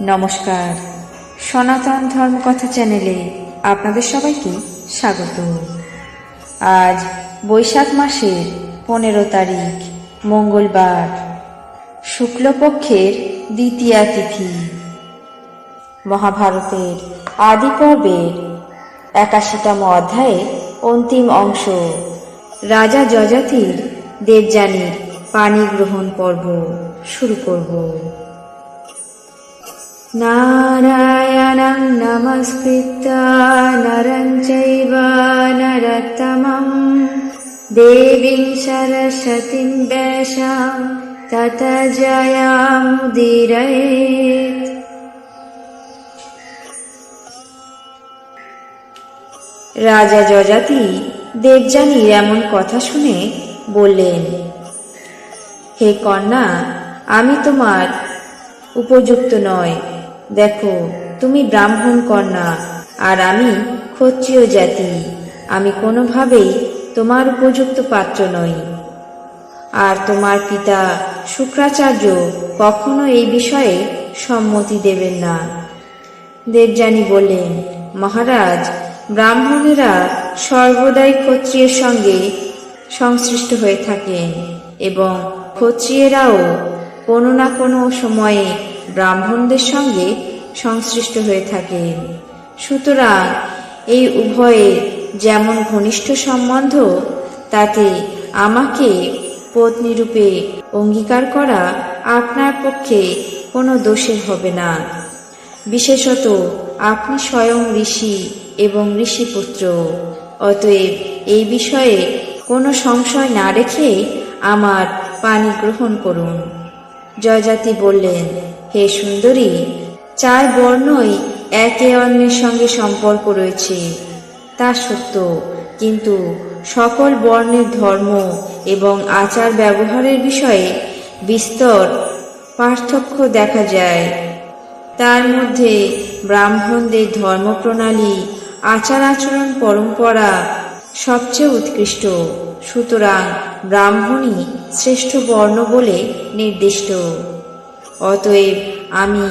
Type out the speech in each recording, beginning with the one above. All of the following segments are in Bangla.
নমস্কার। সনাতন ধর্মকথা চ্যানেলে আপনাদের সবাইকে স্বাগত। আজ বৈশাখ মাসের পনেরো তারিখ, মঙ্গলবার। শুক্লপক্ষের দ্বিতীয়া তিথি। মহাভারতের আদি পর্বের একাশিতম অধ্যায়ের অন্তিম অংশ, রাজা যজাতির দেবযানীর পানি গ্রহণ পর্ব শুরু করব। नारायणं नमस्कृत्य नरं चैव नरत्तमं देवीं सरस्वतीं वेषां तत जयामुदीरयेत् রাজা যজাতি দেবযানীর এমন কথা শুনে বললেন হে কন্যা আমি তোমার উপযুক্ত নয় দেখো, তুমি ব্রাহ্মণ কন্যা, আর আমি ক্ষত্রিয় জাতি। আমি কোনোভাবেই তোমার উপযুক্ত পাত্র নই। আর তোমার পিতা শুক্রাচার্য কখনো এই বিষয়ে সম্মতি দেবেন না। দেবযানী বললেন, মহারাজ, ব্রাহ্মণেরা সর্বদাই ক্ষত্রিয়ের সঙ্গে সংশ্লিষ্ট হয়ে থাকেন এবং ক্ষত্রিয়েরাও কোনো না কোনো সময়ে ব্রাহ্মণদের সঙ্গে সংশ্লিষ্ট হয়ে থাকেন সুতরাং এই উভয়ের যেমন ঘনিষ্ঠ সম্বন্ধ, তাতে আমাকে পত্নীরূপে অঙ্গীকার করা আপনার পক্ষে কোনো দোষের হবে না। বিশেষত আপনি স্বয়ং ঋষি এবং ঋষিপুত্র, অতএব এই বিষয়ে কোনো সংশয় না রেখে আমার পানি গ্রহণ করুন। জয়জাতি বললেন হে সুন্দরী, চার বর্ণই একে অন্যের সঙ্গে সম্পর্ক রয়েছে। তা সত্য, কিন্তু সকল বর্ণের ধর্ম এবং আচার ব্যবহারের বিষয়ে বিস্তর পার্থক্য দেখা যায়। তার মধ্যে ব্রাহ্মণদের ধর্মপ্রণালী আচার আচরণ পরম্পরা সবচেয়ে উৎকৃষ্ট। সুতরাং ব্রাহ্মণই শ্রেষ্ঠ বর্ণ বলে নির্দিষ্ট। অতএব আমি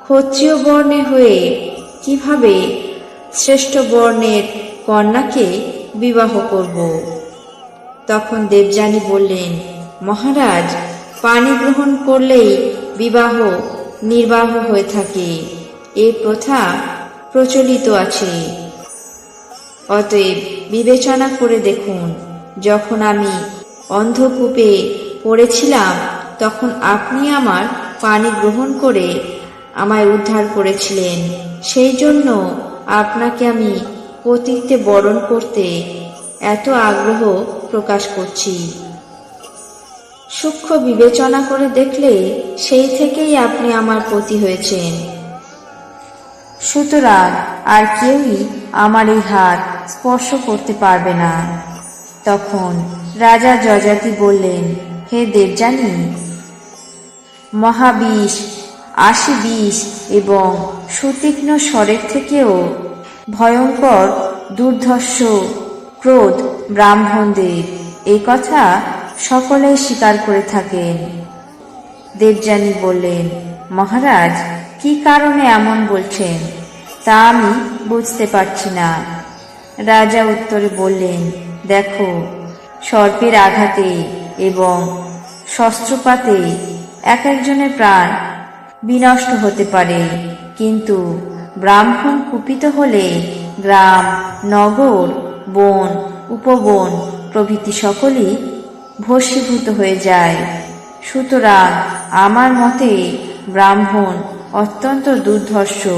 ক্ষত্রিয় বর্ণে হয়ে কীভাবে শ্রেষ্ঠ বর্ণের কন্যাকে বিবাহ করব? তখন দেবযানী বললেন, মহারাজ, পানি গ্রহণ করলেই বিবাহ নির্বাহ হয়ে থাকে। এ প্রথা প্রচলিত আছে। অতএব বিবেচনা করে দেখুন, যখন আমি অন্ধকূপে পড়েছিলাম, তখন আপনি আমার পানি গ্রহণ করে আমায় উদ্ধার করেছিলেন। সেই জন্য আপনাকে আমি পতিত্বে বরণ করতে এত আগ্রহ প্রকাশ করছি। সূক্ষ্ম বিবেচনা করে দেখলে সেই থেকেই আপনি আমার পতি হয়েছেন। সুতরাং আর কেউই আমার এই হাত স্পর্শ করতে পারবে না। তখন রাজা যজাতি বললেন, হে দেবযানী মহাবিষ আশি বিষ এবং সুতীক্ষ্ণ স্বরের থেকেও ভয়ঙ্কর, দুর্ধর্ষ, ক্রোধ ব্রাহ্মণদের। এই কথা সকলেই স্বীকার করে থাকেন। দেবযানী বললেন, মহারাজ, কি কারণে এমন বলছেন? তা আমি বুঝতে পারছি না। রাজা উত্তরে বললেন, দেখো, সর্পের আঘাতে এবং শস্ত্রপাতে এক একজনের প্রাণ বিনষ্ট হতে পারে। কিন্তু ব্রাহ্মণ কুপিত হলে গ্রাম, নগর, বন, উপবন প্রভৃতি সকলই ভস্মীভূত হয়ে যায়। সুতরাং আমার মতে ব্রাহ্মণ অত্যন্ত দুর্ধর্ষ।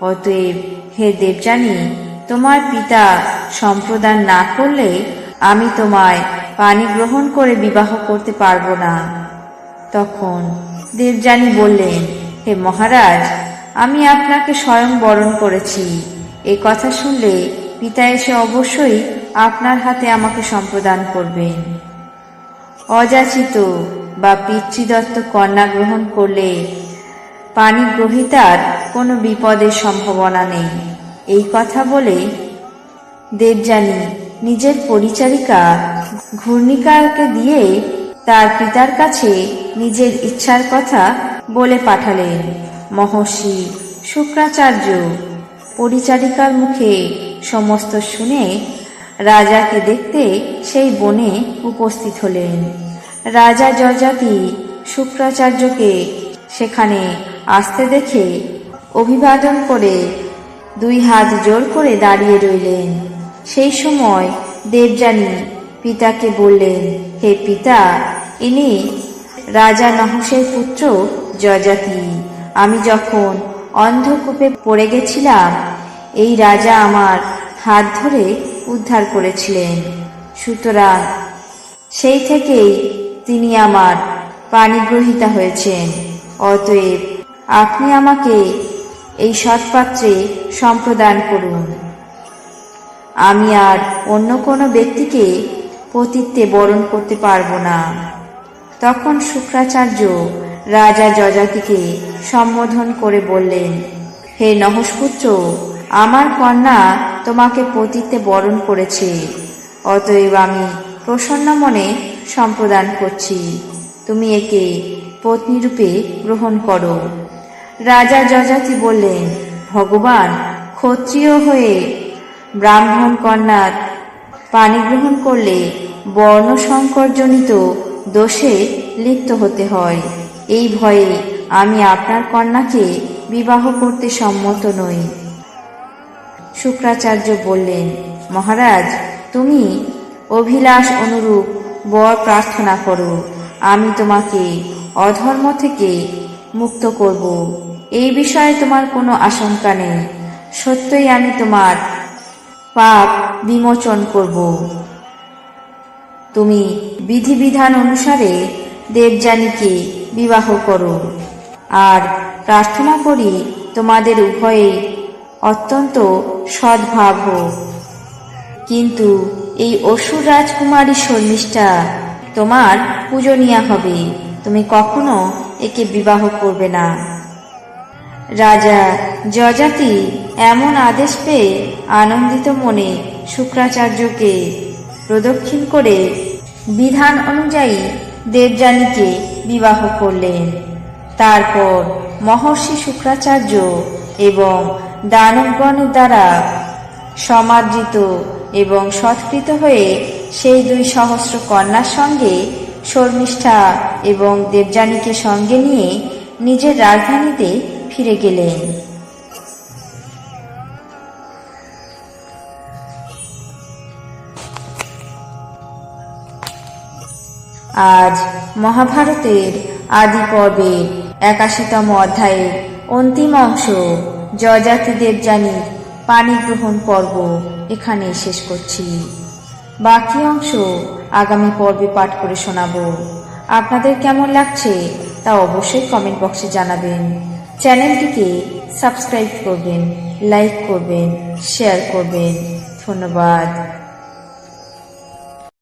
অতএব হে দেবযানী, তোমার পিতা সম্প্রদান না করলে আমি তোমায় পানি গ্রহণ করে বিবাহ করতে পারব না। তখন দেবযানী বললেন, হে মহারাজ, আমি আপনাকে স্বয়ং বরণ করেছি। এ কথা শুনলে পিতা এসে অবশ্যই আপনার হাতে আমাকে সম্প্রদান করবেন। অযাচিত বা পিতৃদত্ত কন্যা গ্রহণ করলে পানি গ্রহিতার কোনো বিপদের সম্ভাবনা নেই। এই কথা বলে দেবযানী নিজের পরিচারিকা ঘূর্ণিকাকে দিয়ে তার পিতার কাছে নিজের ইচ্ছার কথা বলে পাঠালেন। মহর্ষি শুক্রাচার্য পরিচারিকার মুখে সমস্ত শুনে রাজাকে দেখতে সেই বনে উপস্থিত হলেন। রাজা জয়জাতি শুক্রাচার্যকে সেখানে আসতে দেখে অভিবাদন করে দুই হাত জোর করে দাঁড়িয়ে রইলেন। সেই সময় দেবযানী পিতাকে বললেন, হে পিতা ইনি রাজা নহসের পুত্র জয়জাতি আমি যখন অন্ধকূপে পড়ে গেছিলাম, এই রাজা আমার হাত ধরে উদ্ধার করেছিলেন। সুতরাং সেই থেকেই তিনি আমার পানিগ্রহিতা হয়েছেন। অতএব আপনি আমাকে এই সৎপাত্রে সম্প্রদান করুন। আমি আর অন্য কোনো ব্যক্তিকে পতিত্বে বরণ করতে পারব না। তখন শুক্রাচার্য রাজা যজাতিকে সম্বোধন করে বললেন, হে নহসপুত্র আমার কন্যা তোমাকে পতিতে বরণ করেছে, অতএব আমি প্রসন্ন মনে সম্প্রদান করছি, তুমি একে পত্নীরূপে গ্রহণ করো। রাজা যজাতি বললেন, ভগবান ক্ষত্রিয় হয়ে ব্রাহ্মণ কন্যার পানি গ্রহণ করলে বর্ণ সংকরজনিত দোষে লিপ্ত হতে হয়। এই ভয়ে আমি আপনার কন্যাকে বিবাহ করতে সম্মত নই। শুক্রাচার্য বললেন, মহারাজ, তুমি অভিলাষ অনুরূপ বর প্রার্থনা করো। আমি তোমাকে অধর্ম থেকে মুক্ত করব। এই বিষয়ে তোমার কোনো আশঙ্কা নেই। সত্যই আমি তোমার পাপ বিমোচন করব। তুমি বিধিবিধান অনুসারে দেবযানীকে বিবাহ করো। আর প্রার্থনা করি তোমাদের উভয়ে অত্যন্ত সদ্ভাব হোক। কিন্তু এই অসুর রাজকুমারী শর্মিষ্ঠা তোমার পূজনীয়া হবে। তুমি কখনো একে বিবাহ করবে না। রাজা যজাতি এমন আদেশ পেয়ে আনন্দিত মনে শুক্রাচার্যকে প্রদক্ষিণ করে বিধান অনুযায়ী দেবযানীকে বিবাহ করলেন। তারপর মহর্ষি শুক্রাচার্য এবং দানবগণের দ্বারা সমাদৃত এবং সৎকৃত হয়ে সেই দুই সহস্র কন্যার সঙ্গে শর্মিষ্ঠা এবং দেবযানীকে সঙ্গে নিয়ে নিজের রাজধানীতে ফিরে গেলেন। আজ মহাভারতের আদি পর্বের একাশিতম অধ্যায়ের অন্তিম অংশ জয়জাতি দেবযানীর পানি পর্ব এখানে শেষ করছি। বাকি অংশ আগামী পর্বে পাঠ করে শোনাবো। আপনাদের কেমন লাগছে তা অবশ্যই কমেন্ট বক্সে জানাবেন। চ্যানেলটিকে সাবস্ক্রাইব করবেন, লাইক করবেন, শেয়ার করবেন। ধন্যবাদ।